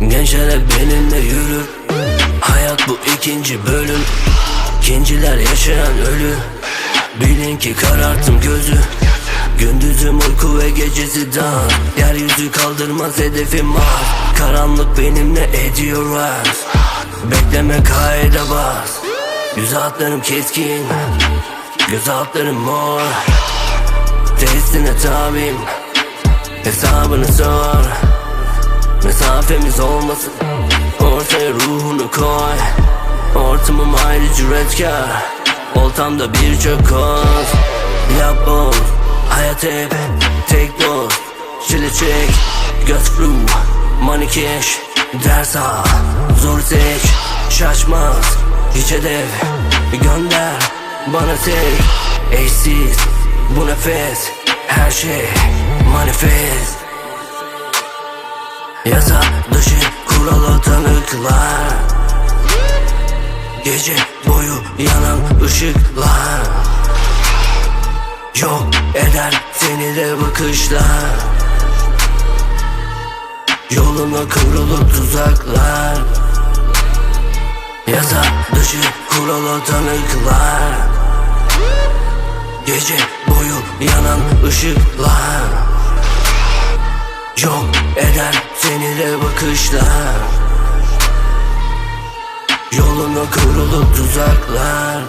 Gençler hep benimle yürür Hayat bu ikinci bölüm. İkinciler yaşayan ölü. Bilin ki kararttım gözü. Gündüzüm uyku ve gecesi dar. Yeryüzü kaldırmaz hedefim var. Karanlık benimle ediyor rap. Bekleme kayda bas. Yüz altlarım keskin. Göz altlarım mor. Testine tabim. Hesabını sor Mesafemiz olmasın. Ortaya ruhunu koy. Ortamım ayrıca üretkar Oltamda birçok koz. Yap bol. Hayat hep tek doz Çile çek. Göz flu Money cash Ders al. Zor seç Şaşmaz. Hiç hedef. Gönder. Bana tek. Eşsiz. Bu nefes. Her şey. Manifest Yasa dışı kuralı tanıklar Gece boyu yanan ışıklar. Yok eder seni de bakışlar. Yoluna kıvrılıp tuzaklar. Yasa dışı kuralı tanıklar Gece boyu yanan ışıklar Yok eder seni de bakışlar. Yoluna kıvrılıp tuzaklar